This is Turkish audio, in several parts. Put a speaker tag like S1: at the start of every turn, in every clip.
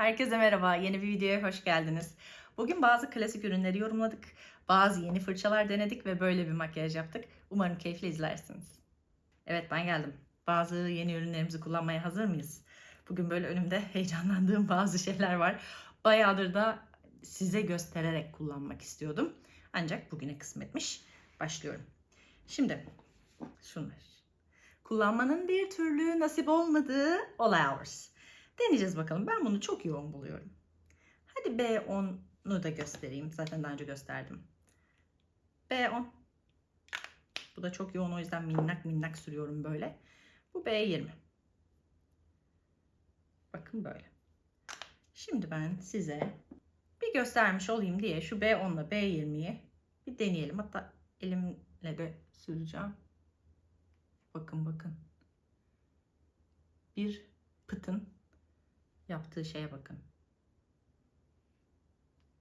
S1: Herkese merhaba. Yeni bir videoya hoş geldiniz. Bugün bazı klasik ürünleri yorumladık. Bazı yeni fırçalar denedik ve böyle bir makyaj yaptık. Umarım keyifle izlersiniz. Evet ben geldim. Bazı yeni ürünlerimizi kullanmaya hazır mıyız? Bugün böyle önümde heyecanlandığım bazı şeyler var. Bayağıdır da size göstererek kullanmak istiyordum. Ancak bugüne kısmetmiş. Başlıyorum. Şimdi şunlar. Kullanmanın bir türlü nasip olmadığı All Hours. Deneyeceğiz bakalım. Ben bunu çok yoğun buluyorum. Hadi B10'u da göstereyim. Zaten daha önce gösterdim. B10. Bu da çok yoğun o yüzden minnak minnak sürüyorum böyle. Bu B20. Bakın böyle. Şimdi ben size bir göstermiş olayım diye şu B10 ile B20'yi bir deneyelim. Hatta elimle de süreceğim. Bakın bakın. Bir pıtın yaptığı şeye bakın.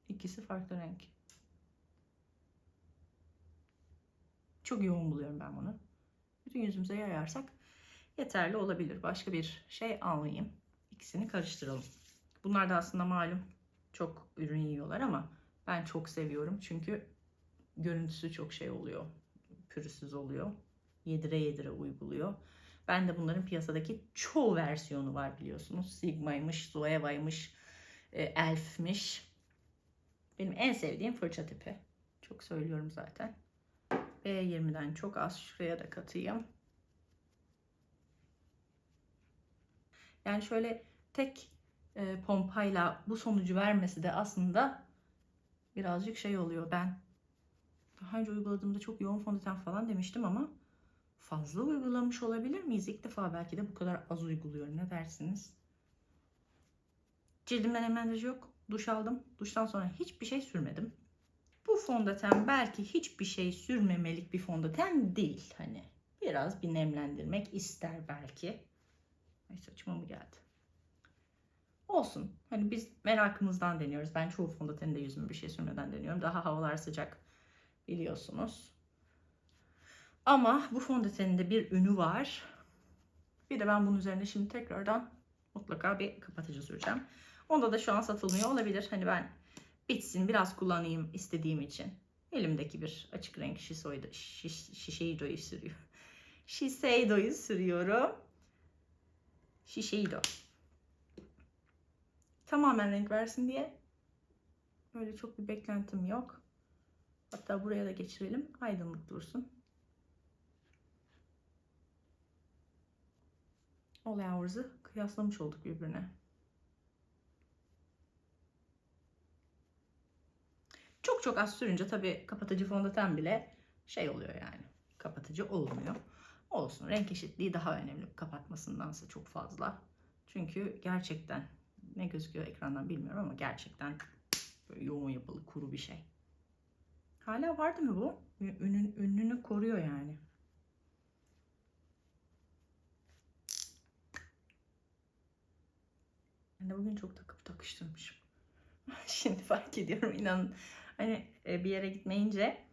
S1: İkisi farklı renk. Çok yoğun buluyorum ben bunu. Bütün yüzümüze yayarsak yeterli olabilir. Başka bir şey almayayım. İkisini karıştıralım. Bunlar da aslında malum çok ürün yiyorlar ama ben çok seviyorum. Çünkü görüntüsü çok şey oluyor. Pürüzsüz oluyor. Yedire yedire uyguluyor. Ben de bunların piyasadaki çoğu versiyonu var biliyorsunuz. Sigma'ymış, Zoeva'ymış, e, Elf'miş. Benim en sevdiğim fırça tipi. Çok söylüyorum zaten. B20'den çok az şuraya da katayım. Yani şöyle tek e, pompayla bu sonucu vermesi de aslında birazcık şey oluyor. Ben daha önce uyguladığımda çok yoğun fondöten falan demiştim ama fazla uygulamış olabilir miyiz? İlk defa belki de bu kadar az uyguluyorum. Ne dersiniz? Cildimden nemlendirici yok. Duş aldım. Duştan sonra hiçbir şey sürmedim. Bu fondöten belki hiçbir şey sürmemelik bir fondöten değil. Hani biraz bir nemlendirmek ister belki. Ay saçma mı geldi? Olsun. Hani biz merakımızdan deniyoruz. Ben çoğu fondöteni de yüzüme bir şey sürmeden deniyorum. Daha havalar sıcak biliyorsunuz. Ama bu fondötenin de bir ünü var. Bir de ben bunun üzerine şimdi tekrardan mutlaka bir kapatıcı süreceğim. Onda da şu an satılmıyor olabilir. Hani ben bitsin biraz kullanayım istediğim için. Elimdeki bir açık renk Shiseido, şiş, Shiseido'yu sürüyorum. Shiseido'yu sürüyorum. Shiseido. Tamamen renk versin diye böyle çok bir beklentim yok. Hatta buraya da geçirelim. Aydınlık dursun. All Hours'ı kıyaslamış olduk birbirine. Çok çok az sürünce tabii kapatıcı fondöten bile şey oluyor yani. Kapatıcı olmuyor. Olsun. Renk eşitliği daha önemli kapatmasındansa çok fazla. Çünkü gerçekten ne gözüküyor ekrandan bilmiyorum ama gerçekten böyle yoğun yapılı kuru bir şey. Hala vardı mı bu? Ünün, ününü koruyor yani. Ben bugün çok takıp takıştırmışım. Şimdi fark ediyorum inanın. Hani e, bir yere gitmeyince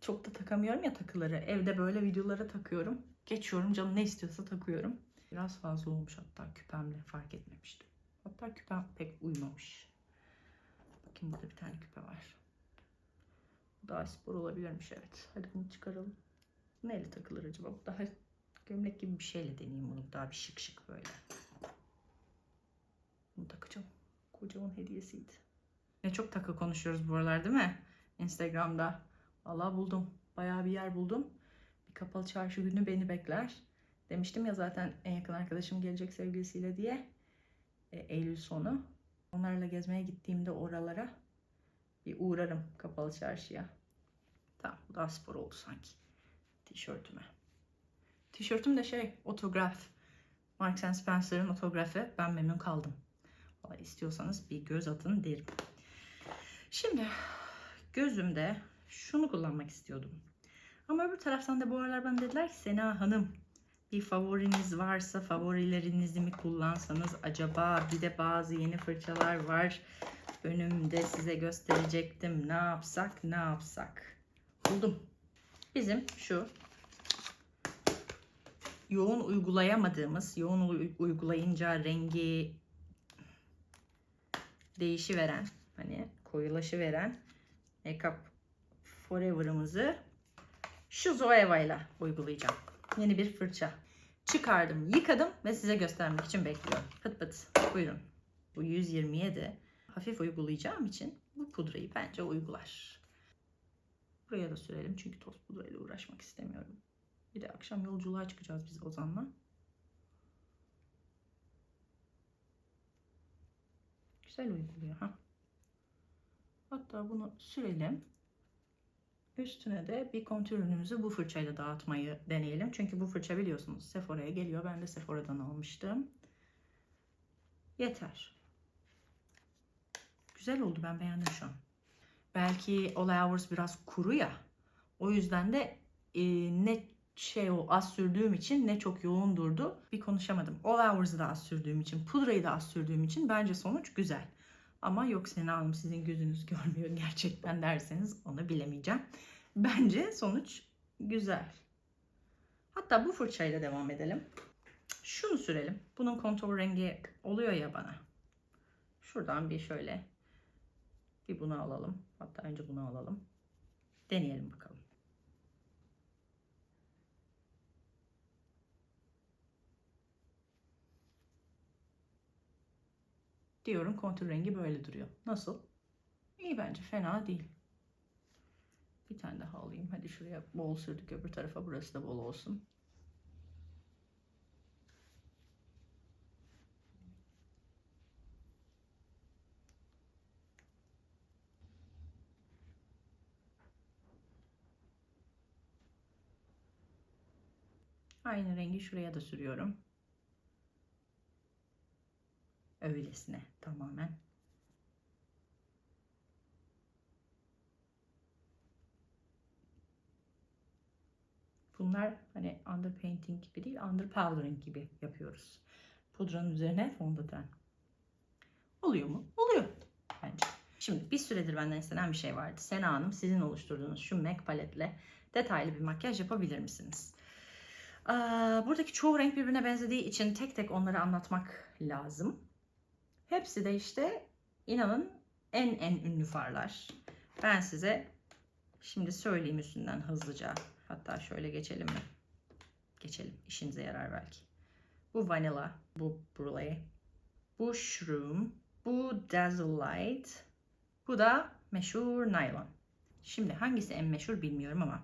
S1: çok da takamıyorum ya takıları. Evde böyle videolara takıyorum. Geçiyorum canım ne istiyorsa takıyorum. Biraz fazla olmuş hatta küpemle fark etmemiştim. Hatta küpem pek uymamış. Bakayım burada bir tane küpe var. Daha spor olabilirmiş evet. Hadi bunu çıkaralım. Neyle takılır acaba? Bu daha gömlek gibi bir şeyle deneyeyim bunu. Daha bir şık şık böyle. Bunu takacağım. Kocamın hediyesiydi. Ne çok takı konuşuyoruz bu aralar değil mi? Instagram'da. Valla buldum. Bayağı bir yer buldum. Bir kapalı çarşı günü beni bekler. Demiştim ya zaten en yakın arkadaşım gelecek sevgilisiyle diye. E, Eylül sonu. Onlarla gezmeye gittiğimde oralara bir uğrarım kapalı çarşıya. Tamam bu daha spor oldu sanki. Tişörtüme. Tişörtüm de şey otograf. Marks Spencer'ın otografı. Ben memnun kaldım. Valla istiyorsanız bir göz atın derim. Şimdi gözümde şunu kullanmak istiyordum. Ama öbür taraftan da bu aralar bana dediler ki Sena Hanım bir favoriniz varsa favorilerinizi mi kullansanız acaba? Bir de bazı yeni fırçalar var. Önümde size gösterecektim. Ne yapsak ne yapsak? Buldum. Bizim şu yoğun uygulayamadığımız yoğun uygulayınca rengi değişi veren, hani koyulaşı veren Makeup Forever'ımızı şu Zoeva ile uygulayacağım. Yeni bir fırça. Çıkardım, yıkadım ve size göstermek için bekliyorum. Pıt pıt. Buyurun. Bu 127 hafif uygulayacağım için bu pudrayı bence uygular. Buraya da sürelim çünkü toz pudrayla uğraşmak istemiyorum. Bir de akşam yolculuğa çıkacağız biz Ozan'la. Güzel uyguluyor ha. Hatta bunu sürelim. Üstüne de bir kontür ürünümüzü bu fırçayla dağıtmayı deneyelim. Çünkü bu fırça biliyorsunuz Sephora'ya geliyor. Ben de Sephora'dan almıştım. Yeter. Güzel oldu. Ben beğendim şu an. Belki All Hours biraz kuru ya. O yüzden de e, ne şey o az sürdüğüm için ne çok yoğun durdu. Bir konuşamadım. All Hours'ı da az sürdüğüm için, pudrayı da az sürdüğüm için bence sonuç güzel. Ama yok Sena Hanım sizin gözünüz görmüyor gerçekten derseniz onu bilemeyeceğim. Bence sonuç güzel. Hatta bu fırçayla devam edelim. Şunu sürelim. Bunun kontur rengi oluyor ya bana. Şuradan bir şöyle bir bunu alalım. Hatta önce bunu alalım. Deneyelim bakalım. Diyorum kontur rengi böyle duruyor. Nasıl? İyi bence fena değil. Bir tane daha alayım. Hadi şuraya bol sürdük öbür tarafa. Burası da bol olsun. Aynı rengi şuraya da sürüyorum. Öylesine tamamen. Bunlar hani underpainting gibi değil, underpowdering gibi yapıyoruz. Pudranın üzerine fondöten. Oluyor mu? Oluyor bence. Şimdi bir süredir benden istenen bir şey vardı. Sena Hanım sizin oluşturduğunuz şu MAC paletle detaylı bir makyaj yapabilir misiniz? Buradaki çoğu renk birbirine benzediği için tek tek onları anlatmak lazım. Hepsi de işte inanın en en ünlü farlar. Ben size şimdi söyleyeyim üstünden hızlıca. Hatta şöyle geçelim mi? Geçelim. İşinize yarar belki. Bu vanilla, bu brulee, bu shroom, bu dazzle light, bu da meşhur nylon. Şimdi hangisi en meşhur bilmiyorum ama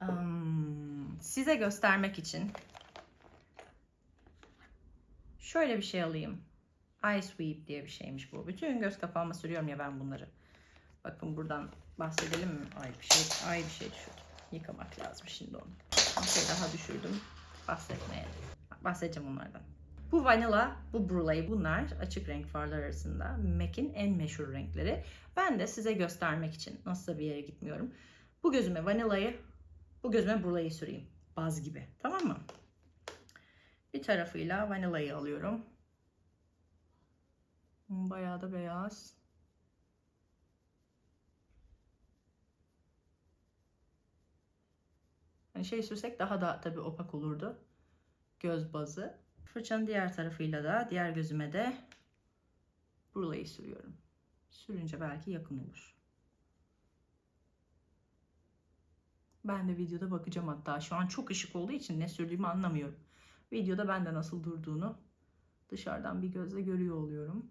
S1: um, size göstermek için şöyle bir şey alayım. Eye sweep diye bir şeymiş bu. Bütün göz kapağıma sürüyorum ya ben bunları. Bakın buradan bahsedelim mi? Ay bir şey, ay bir şey düşürdüm. Yıkamak lazım şimdi onu. Bir şey daha düşürdüm. Bahsetmeye. Bahsedeceğim onlardan. Bu vanilla, bu brulee bunlar açık renk farlar arasında MAC'in en meşhur renkleri. Ben de size göstermek için nasılsa bir yere gitmiyorum. Bu gözüme vanillayı, bu gözüme brulee'yi süreyim. Baz gibi. Tamam mı? Bir tarafıyla vanillayı alıyorum. Bayağı da beyaz. Hani şey sürsek daha da tabii opak olurdu. Göz bazı. Fırçanın diğer tarafıyla da diğer gözüme de brulee'yi sürüyorum. Sürünce belki yakın olur. Ben de videoda bakacağım hatta. Şu an çok ışık olduğu için ne sürdüğümü anlamıyorum. Videoda ben de nasıl durduğunu dışarıdan bir gözle görüyor oluyorum.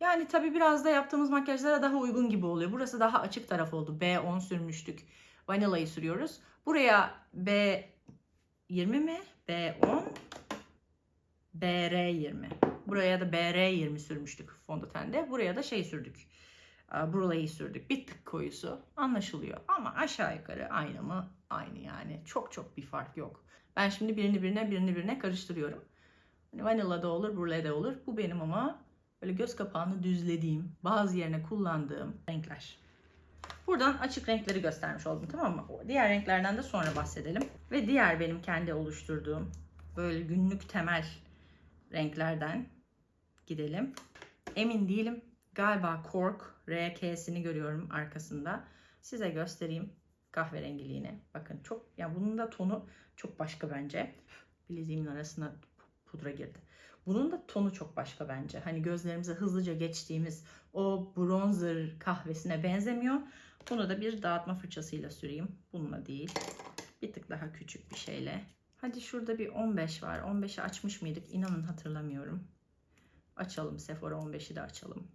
S1: Yani tabii biraz da yaptığımız makyajlara daha uygun gibi oluyor. Burası daha açık taraf oldu. B10 sürmüştük. Vanillayı sürüyoruz. Buraya B20 mi? B10 BR20. Buraya da BR20 sürmüştük fondötende. Buraya da şey sürdük. Brulee'yi sürdük. Bir tık koyusu anlaşılıyor. Ama aşağı yukarı aynı mı? Aynı yani. Çok çok bir fark yok. Ben şimdi birini birine birini birine karıştırıyorum. Hani vanilla da olur, brulee de olur. Bu benim ama böyle göz kapağını düzlediğim, bazı yerine kullandığım renkler. Buradan açık renkleri göstermiş oldum tamam mı? Diğer renklerden de sonra bahsedelim. Ve diğer benim kendi oluşturduğum böyle günlük temel renklerden gidelim. Emin değilim. Galiba Cork RK'sini görüyorum arkasında. Size göstereyim kahverengiliğini. Bakın çok ya bunun da tonu çok başka bence. Bileziğimin arasına pudra girdi. Bunun da tonu çok başka bence. Hani gözlerimize hızlıca geçtiğimiz o bronzer kahvesine benzemiyor. Bunu da bir dağıtma fırçasıyla süreyim. Bununla değil. Bir tık daha küçük bir şeyle. Hadi şurada bir 15 var. 15'i açmış mıydık? İnanın hatırlamıyorum. Açalım. Sephora 15'i de açalım.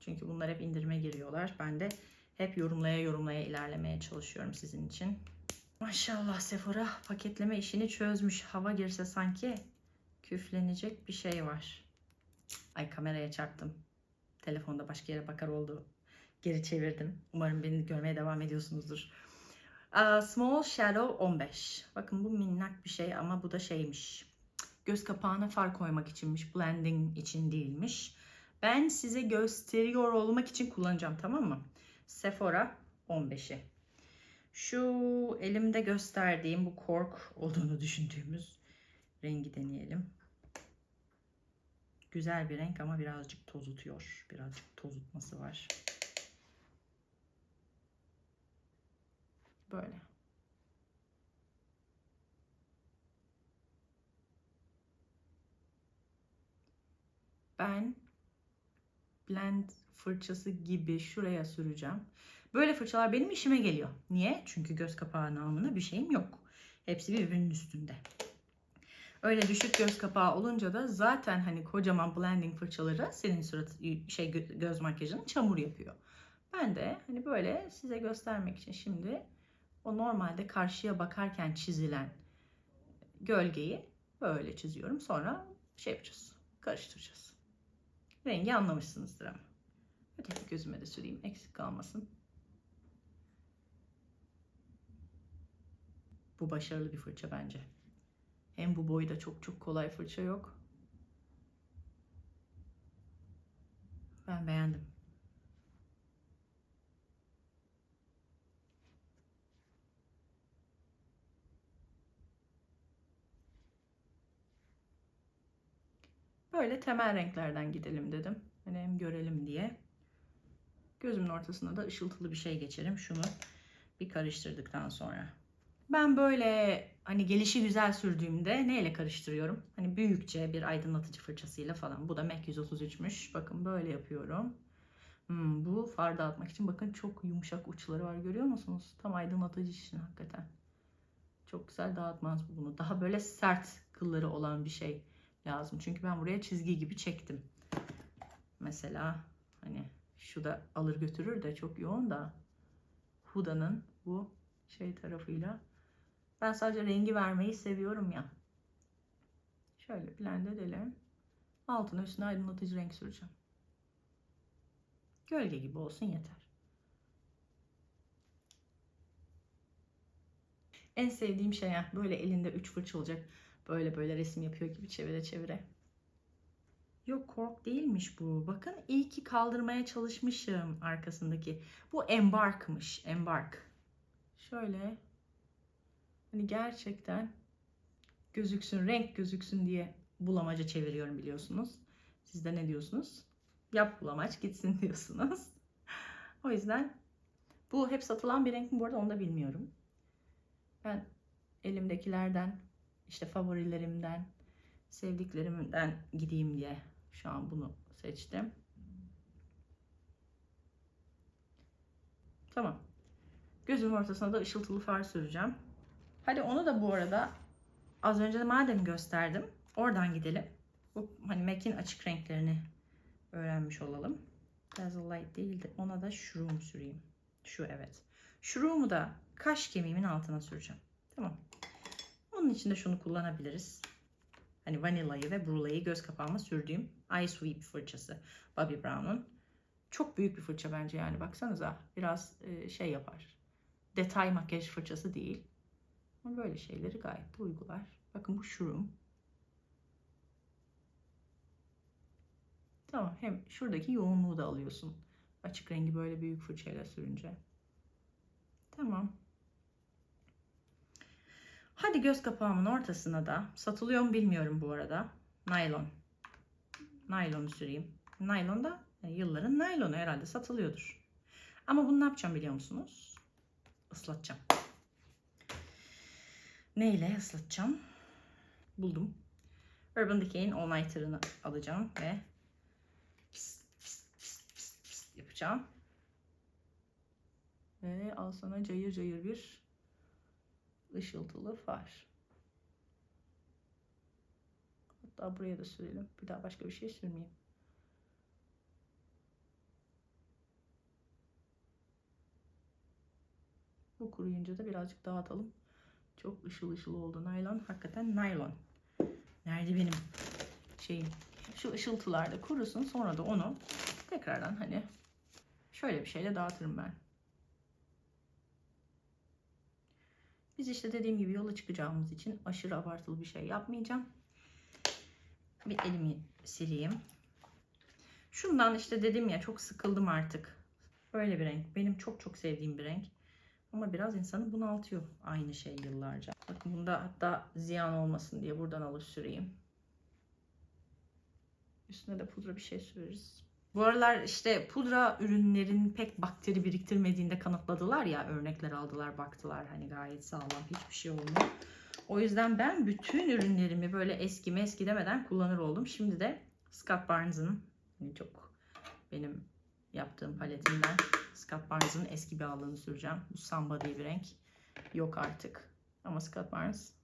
S1: Çünkü bunlar hep indirime giriyorlar. Ben de hep yorumlaya yorumlaya ilerlemeye çalışıyorum sizin için. Maşallah Sephora paketleme işini çözmüş. Hava girse sanki küflenecek bir şey var. Ay kameraya çarptım. Telefonda başka yere bakar oldu. Geri çevirdim. Umarım beni görmeye devam ediyorsunuzdur. Small Shadow 15. Bakın bu minnak bir şey ama bu da şeymiş. Göz kapağına far koymak içinmiş. Blending için değilmiş. Ben size gösteriyor olmak için kullanacağım tamam mı? Sephora 15'i. Şu elimde gösterdiğim bu kork olduğunu düşündüğümüz rengi deneyelim. Güzel bir renk ama birazcık tozutuyor. Birazcık tozutması var. Böyle. Ben blend fırçası gibi şuraya süreceğim. Böyle fırçalar benim işime geliyor. Niye? Çünkü göz kapağı namına bir şeyim yok. Hepsi birbirinin üstünde. Öyle düşük göz kapağı olunca da zaten hani kocaman blending fırçaları senin surat şey gö- göz makyajını çamur yapıyor. Ben de hani böyle size göstermek için şimdi o normalde karşıya bakarken çizilen gölgeyi böyle çiziyorum. Sonra şey yapacağız. Karıştıracağız. Rengi anlamışsınızdır ama. Öteki gözüme de süreyim eksik kalmasın. Bu başarılı bir fırça bence. Hem bu boyda çok çok kolay fırça yok. Ben beğendim. Böyle temel renklerden gidelim dedim. Hani hem görelim diye. Gözümün ortasına da ışıltılı bir şey geçerim. Şunu bir karıştırdıktan sonra. Ben böyle hani gelişi güzel sürdüğümde neyle karıştırıyorum? Hani büyükçe bir aydınlatıcı fırçasıyla falan. Bu da MAC 133'müş. Bakın böyle yapıyorum. Hmm, bu far dağıtmak için bakın çok yumuşak uçları var görüyor musunuz? Tam aydınlatıcı için hakikaten. Çok güzel dağıtmaz bu bunu. Daha böyle sert kılları olan bir şey lazım. Çünkü ben buraya çizgi gibi çektim. Mesela hani şu da alır götürür de çok yoğun da Huda'nın bu şey tarafıyla ben sadece rengi vermeyi seviyorum ya. Şöyle blend edelim. Altına üstüne aydınlatıcı renk süreceğim. Gölge gibi olsun yeter. En sevdiğim şey ya böyle elinde üç fırça olacak. Böyle böyle resim yapıyor gibi çevire çevire. Yok kork değilmiş bu. Bakın iyi ki kaldırmaya çalışmışım arkasındaki. Bu embarkmış. Embark. Şöyle. Hani gerçekten gözüksün, renk gözüksün diye bulamaca çeviriyorum biliyorsunuz. Siz de ne diyorsunuz? Yap bulamaç gitsin diyorsunuz. o yüzden bu hep satılan bir renk mi bu arada onu da bilmiyorum. Ben elimdekilerden işte favorilerimden sevdiklerimden gideyim diye şu an bunu seçtim. Tamam. Gözümün ortasına da ışıltılı far süreceğim. Hadi onu da bu arada az önce de madem gösterdim. Oradan gidelim. Bu hani MAC'in açık renklerini öğrenmiş olalım. Dazzle Light değildi. Ona da Shroom süreyim. Şu evet. Shroom'u da kaş kemiğimin altına süreceğim. Tamam. Onun için de şunu kullanabiliriz. Hani vanillayı ve brulayı göz kapağıma sürdüğüm Eye Sweep fırçası. Bobbi Brown'un. Çok büyük bir fırça bence yani baksanıza. Biraz e, şey yapar. Detay makyaj fırçası değil. Ama böyle şeyleri gayet de uygular. Bakın bu şurum. Tamam hem şuradaki yoğunluğu da alıyorsun. Açık rengi böyle büyük fırçayla sürünce. Tamam. Hadi göz kapağımın ortasına da satılıyor mu bilmiyorum bu arada. Naylon. Naylonu süreyim. Naylon da yılların naylonu herhalde satılıyordur. Ama bunu ne yapacağım biliyor musunuz? Islatacağım. Neyle ıslatacağım? Buldum. Urban Decay'in All Nighter'ını alacağım ve yapacağım. Ve al sana cayır cayır bir ışıltılı far. Hatta buraya da sürelim. Bir daha başka bir şey sürmeyeyim. Bu kuruyunca da birazcık dağıtalım. Çok ışıl ışıl oldu naylon. Hakikaten naylon. Nerede benim şeyim? Şu ışıltılarda kurusun. Sonra da onu tekrardan hani şöyle bir şeyle dağıtırım ben. Biz işte dediğim gibi yola çıkacağımız için aşırı abartılı bir şey yapmayacağım. Bir elimi sileyim. Şundan işte dedim ya çok sıkıldım artık. Böyle bir renk. Benim çok çok sevdiğim bir renk. Ama biraz insanı bunaltıyor aynı şey yıllarca. Bakın bunda hatta ziyan olmasın diye buradan alıp süreyim. Üstüne de pudra bir şey süreriz. Bu aralar işte pudra ürünlerin pek bakteri biriktirmediğinde kanıtladılar ya örnekler aldılar baktılar hani gayet sağlam hiçbir şey olmuyor. O yüzden ben bütün ürünlerimi böyle eski meski demeden kullanır oldum. Şimdi de Scott Barnes'ın hani çok benim yaptığım paletimden Scott Barnes'ın eski bir aldığını süreceğim. Bu Samba diye bir renk. Yok artık. Ama Scott Barnes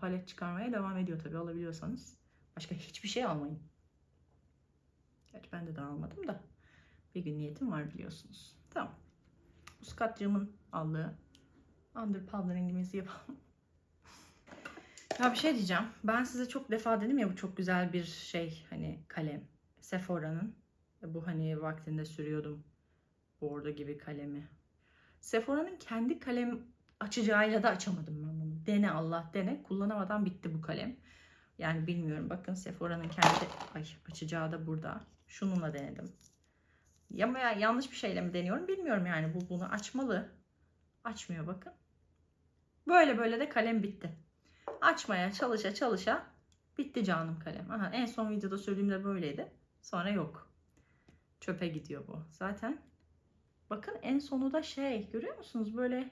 S1: palet çıkarmaya devam ediyor tabii alabiliyorsanız. Başka hiçbir şey almayın. Gerçi ben de daha almadım da. Bir gün niyetim var biliyorsunuz. Tamam. Bu Scott'cığımın aldığı under powderingimizi yapalım. Ya bir şey diyeceğim. Ben size çok defa dedim ya bu çok güzel bir şey hani kalem. Sephora'nın. Bu hani vaktinde sürüyordum. Bordo gibi kalemi. Sephora'nın kendi kalem açacağıyla da açamadım ben bunu. Dene Allah dene. Kullanamadan bitti bu kalem. Yani bilmiyorum. Bakın Sephora'nın kendi ay, açacağı da burada. Şununla denedim. Ya veya yanlış bir şeyle mi deniyorum bilmiyorum yani. Bu bunu açmalı. Açmıyor bakın. Böyle böyle de kalem bitti. Açmaya çalışa çalışa bitti canım kalem. Aha, en son videoda söylediğimde böyleydi. Sonra yok. Çöpe gidiyor bu. Zaten bakın en sonu da şey görüyor musunuz böyle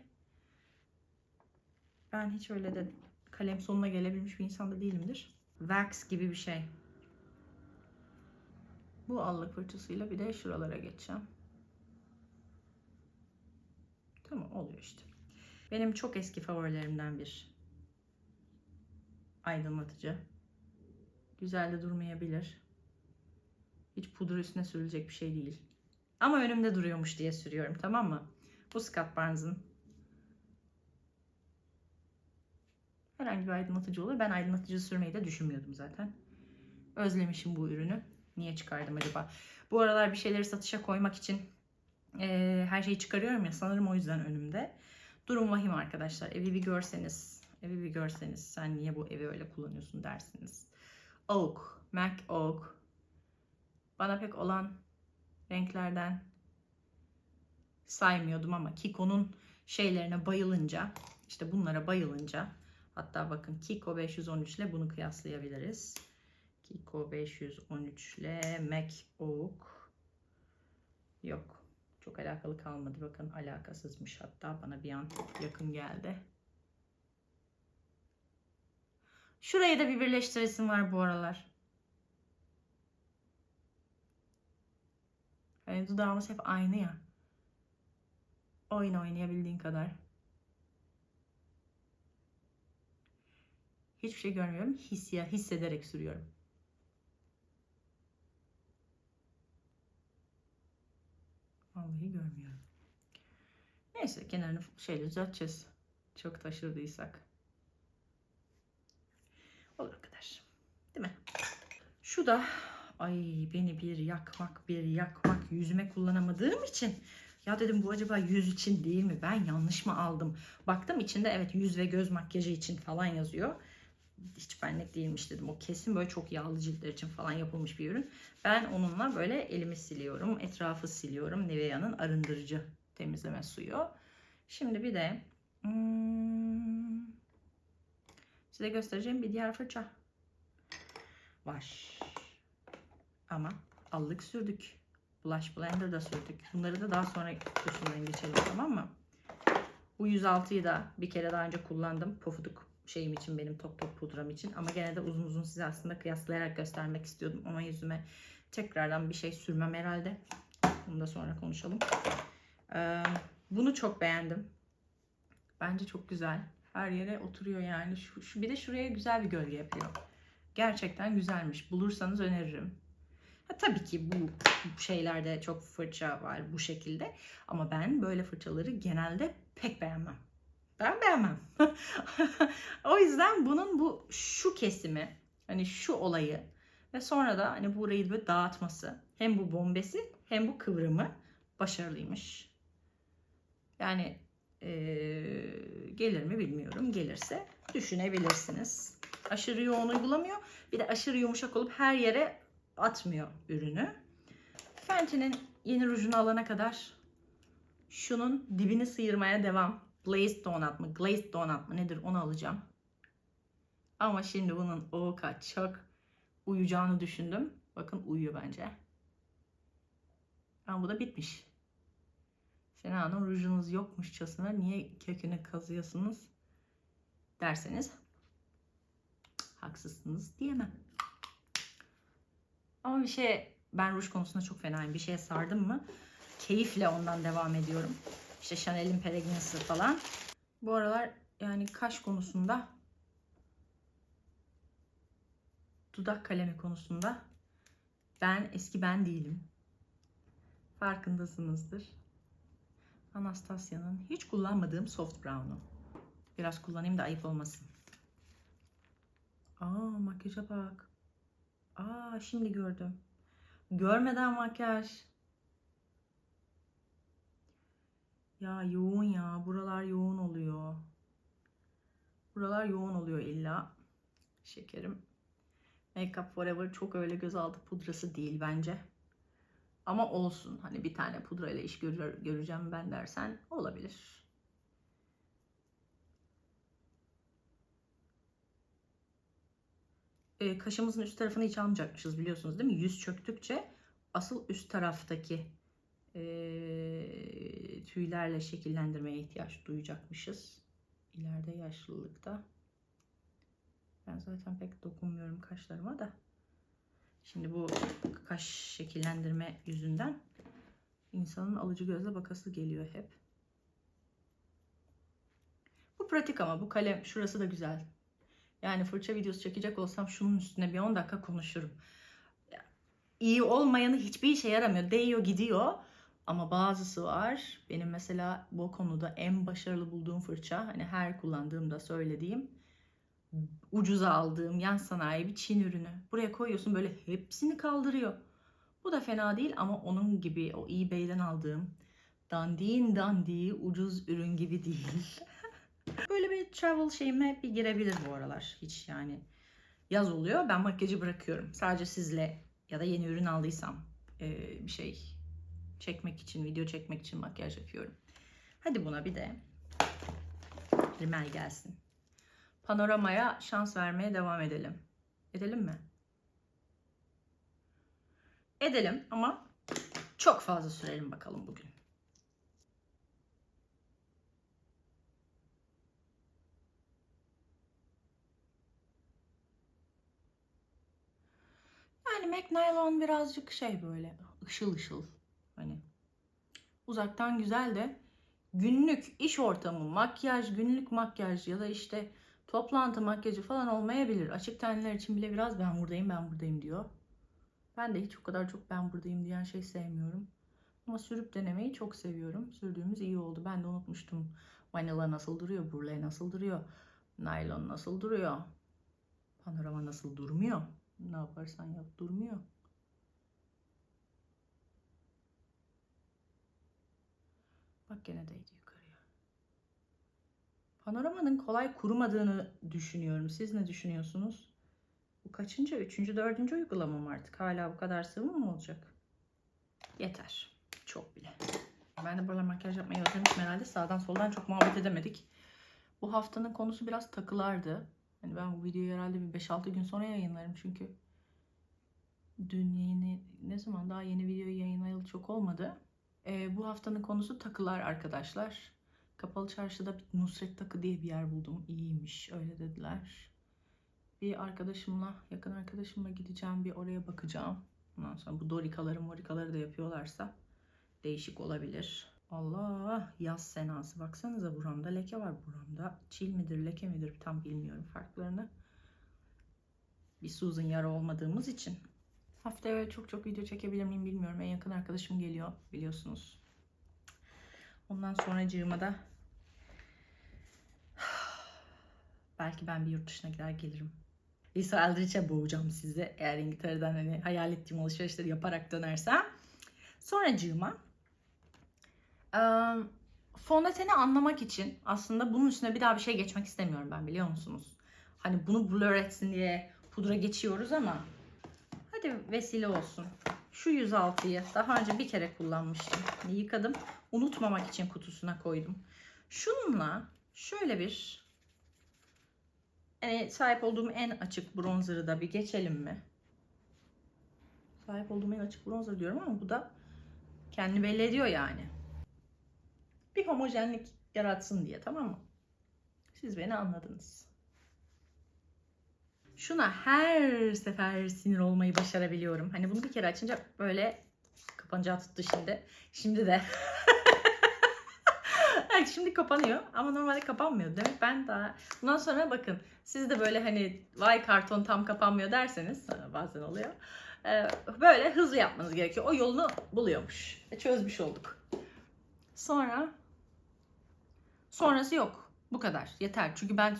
S1: ben hiç öyle de kalem sonuna gelebilmiş bir insan da değilimdir. Wax gibi bir şey. Bu allık fırçasıyla bir de şuralara geçeceğim. Tamam oluyor işte. Benim çok eski favorilerimden bir aydınlatıcı. Güzel de durmayabilir. Hiç pudra üstüne sürülecek bir şey değil. Ama önümde duruyormuş diye sürüyorum tamam mı? Bu Scott Barnes'ın. Herhangi bir aydınlatıcı olur. Ben aydınlatıcı sürmeyi de düşünmüyordum zaten. Özlemişim bu ürünü. Niye çıkardım acaba? Bu aralar bir şeyleri satışa koymak için e, her şeyi çıkarıyorum ya sanırım o yüzden önümde. Durum vahim arkadaşlar. Evi bir görseniz, evi bir görseniz sen niye bu evi öyle kullanıyorsun dersiniz. Oak, Mac Oak. Bana pek olan renklerden saymıyordum ama Kiko'nun şeylerine bayılınca, işte bunlara bayılınca hatta bakın Kiko 513 ile bunu kıyaslayabiliriz. Kiko 513 ile Mac Oak yok. Çok alakalı kalmadı. Bakın alakasızmış hatta bana bir an yakın geldi. Şurayı da bir birleştiresim var bu aralar. Yani dudağımız hep aynı ya. Oyun oynayabildiğin kadar. Hiçbir şey görmüyorum. Hissiya, hissederek sürüyorum. Vallahi görmüyorum. Neyse kenarını şeyle düzelteceğiz. Çok taşırdıysak. Olur kadar. Değil mi? Şu da ay beni bir yakmak bir yakmak yüzüme kullanamadığım için ya dedim bu acaba yüz için değil mi? Ben yanlış mı aldım? Baktım içinde evet yüz ve göz makyajı için falan yazıyor. Hiç benlik değilmiş dedim. O kesin böyle çok yağlı ciltler için falan yapılmış bir ürün. Ben onunla böyle elimi siliyorum. Etrafı siliyorum. Nivea'nın arındırıcı temizleme suyu. Şimdi bir de hmm, size göstereceğim bir diğer fırça var. Ama allık sürdük. Blush Blender da sürdük. Bunları da daha sonra üstünden geçelim tamam mı? Bu 106'yı da bir kere daha önce kullandım. Pofuduk şeyim için benim top top pudram için ama gene de uzun uzun size aslında kıyaslayarak göstermek istiyordum ama yüzüme tekrardan bir şey sürmem herhalde. Bunu da sonra konuşalım. Ee, bunu çok beğendim. Bence çok güzel. Her yere oturuyor yani. Şu, şu bir de şuraya güzel bir gölge yapıyor. Gerçekten güzelmiş. Bulursanız öneririm. Ha, tabii ki bu, şeylerde çok fırça var bu şekilde. Ama ben böyle fırçaları genelde pek beğenmem. Ben beğenmem. o yüzden bunun bu şu kesimi, hani şu olayı ve sonra da hani burayı böyle dağıtması, hem bu bombesi hem bu kıvrımı başarılıymış. Yani eee, gelir mi bilmiyorum. Gelirse düşünebilirsiniz. Aşırı yoğun uygulamıyor. Bir de aşırı yumuşak olup her yere atmıyor ürünü. Fenty'nin yeni rujunu alana kadar şunun dibini sıyırmaya devam. Glazed donut mı? Glazed donut mı? Nedir onu alacağım. Ama şimdi bunun o kaç çok uyuyacağını düşündüm. Bakın uyuyor bence. Ama bu da bitmiş. Sena Hanım rujunuz yokmuşçasına niye kökünü kazıyorsunuz derseniz haksızsınız diyemem. Ama bir şey ben ruj konusunda çok fenayım. Bir şeye sardım mı keyifle ondan devam ediyorum. İşte Chanel'in Peregrina'sı falan. Bu aralar yani kaş konusunda dudak kalemi konusunda ben eski ben değilim. Farkındasınızdır. Anastasia'nın hiç kullanmadığım soft brown'u. Biraz kullanayım da ayıp olmasın. Aa makyaja bak. Aa şimdi gördüm. Görmeden makyaj. Ya yoğun ya. Buralar yoğun oluyor. Buralar yoğun oluyor illa. Şekerim. Make Up Forever çok öyle gözaltı pudrası değil bence. Ama olsun. Hani bir tane pudrayla iş görür, göreceğim ben dersen olabilir. E, kaşımızın üst tarafını hiç almayacakmışız biliyorsunuz değil mi? Yüz çöktükçe asıl üst taraftaki e, tüylerle şekillendirmeye ihtiyaç duyacakmışız. İleride yaşlılıkta. Ben zaten pek dokunmuyorum kaşlarıma da. Şimdi bu kaş şekillendirme yüzünden insanın alıcı gözle bakası geliyor hep. Bu pratik ama bu kalem şurası da güzel. Yani fırça videosu çekecek olsam şunun üstüne bir 10 dakika konuşurum. İyi olmayanı hiçbir işe yaramıyor. Değiyor gidiyor. Ama bazısı var. Benim mesela bu konuda en başarılı bulduğum fırça. Hani her kullandığımda söylediğim. Ucuza aldığım yan sanayi bir Çin ürünü. Buraya koyuyorsun böyle hepsini kaldırıyor. Bu da fena değil ama onun gibi o eBay'den aldığım dandiğin dandiği ucuz ürün gibi değil. Travel şeyime bir girebilir bu aralar. Hiç yani yaz oluyor. Ben makyajı bırakıyorum. Sadece sizle ya da yeni ürün aldıysam e, bir şey çekmek için, video çekmek için makyaj yapıyorum. Hadi buna bir de rimel gelsin. Panoramaya şans vermeye devam edelim. Edelim mi? Edelim ama çok fazla sürelim bakalım bugün. Yani Mac Nylon birazcık şey böyle ışıl ışıl. Hani uzaktan güzel de günlük iş ortamı, makyaj, günlük makyaj ya da işte toplantı makyajı falan olmayabilir. Açık tenler için bile biraz ben buradayım ben buradayım diyor. Ben de hiç o kadar çok ben buradayım diyen şey sevmiyorum. Ama sürüp denemeyi çok seviyorum. Sürdüğümüz iyi oldu. Ben de unutmuştum. Vanilla nasıl duruyor? Burley nasıl duruyor? Naylon nasıl duruyor? Panorama nasıl durmuyor? Ne yaparsan yap durmuyor. Bak gene değdi yukarıya. Panoramanın kolay kurumadığını düşünüyorum. Siz ne düşünüyorsunuz? Bu kaçıncı? Üçüncü, dördüncü uygulamam artık. Hala bu kadar sıvı mı olacak? Yeter. Çok bile. Ben de buralar makyaj yapmayı özlemişim herhalde. Sağdan soldan çok muhabbet edemedik. Bu haftanın konusu biraz takılardı. Hani ben bu videoyu herhalde bir 5-6 gün sonra yayınlarım çünkü dün yeni ne zaman daha yeni video yayınlayalı çok olmadı. Ee, bu haftanın konusu takılar arkadaşlar. Kapalı çarşıda bir Nusret Takı diye bir yer buldum. İyiymiş öyle dediler. Bir arkadaşımla, yakın arkadaşımla gideceğim. Bir oraya bakacağım. Ondan sonra bu dorikaları morikaları da yapıyorlarsa değişik olabilir. Allah yaz senası. Baksanıza buramda leke var buramda. Çil midir leke midir tam bilmiyorum farklarını. Bir Susan yara olmadığımız için. Haftaya çok çok video çekebilir miyim bilmiyorum. En yakın arkadaşım geliyor biliyorsunuz. Ondan sonracığıma da belki ben bir yurt dışına gider gelirim. Lisa Eldridge'e boğacağım sizi. Eğer İngiltere'den hani hayal ettiğim alışverişleri yaparak dönersem. Sonracığıma eee, fondöteni anlamak için aslında bunun üstüne bir daha bir şey geçmek istemiyorum ben biliyor musunuz? Hani bunu blur etsin diye pudra geçiyoruz ama hadi vesile olsun. Şu 106'yı daha önce bir kere kullanmıştım. Yıkadım. Unutmamak için kutusuna koydum. Şununla şöyle bir yani sahip olduğum en açık bronzer'ı da bir geçelim mi? Sahip olduğum en açık bronzer diyorum ama bu da kendini belli ediyor yani. Bir homojenlik yaratsın diye tamam mı? Siz beni anladınız. Şuna her sefer sinir olmayı başarabiliyorum. Hani bunu bir kere açınca böyle kapanacağı tuttu şimdi. Şimdi de. Evet, şimdi kapanıyor ama normalde kapanmıyor. Demek ben daha bundan sonra bakın siz de böyle hani vay karton tam kapanmıyor derseniz bazen oluyor. Ee, böyle hızlı yapmanız gerekiyor. O yolunu buluyormuş. Çözmüş olduk. Sonra sonrası yok. Bu kadar. Yeter. Çünkü ben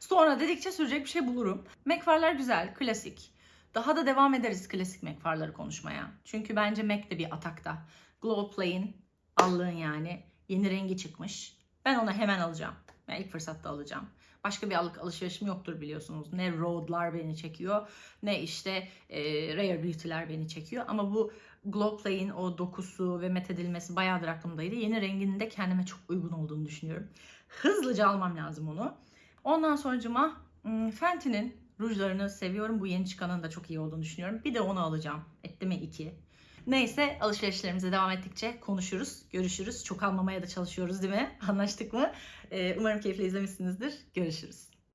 S1: sonra dedikçe sürecek bir şey bulurum. Macfarlar güzel, klasik. Daha da devam ederiz klasik Macfarları konuşmaya. Çünkü bence Mac de bir atakta. Glow Play'in allığın yani yeni rengi çıkmış. Ben onu hemen alacağım. Ben ilk fırsatta alacağım. Başka bir allık alışverişim yoktur biliyorsunuz. Ne Road'lar beni çekiyor ne işte e, Rare Beauty'ler beni çekiyor. Ama bu Glow Play'in o dokusu ve methedilmesi bayağıdır aklımdaydı. Yeni renginin de kendime çok uygun olduğunu düşünüyorum. Hızlıca almam lazım onu. Ondan sonucuma hmm, Fenty'nin rujlarını seviyorum. Bu yeni çıkanın da çok iyi olduğunu düşünüyorum. Bir de onu alacağım. Etti mi iki. Neyse alışverişlerimize devam ettikçe konuşuruz, görüşürüz. Çok almamaya da çalışıyoruz değil mi? Anlaştık mı? Ee, umarım keyifle izlemişsinizdir. Görüşürüz.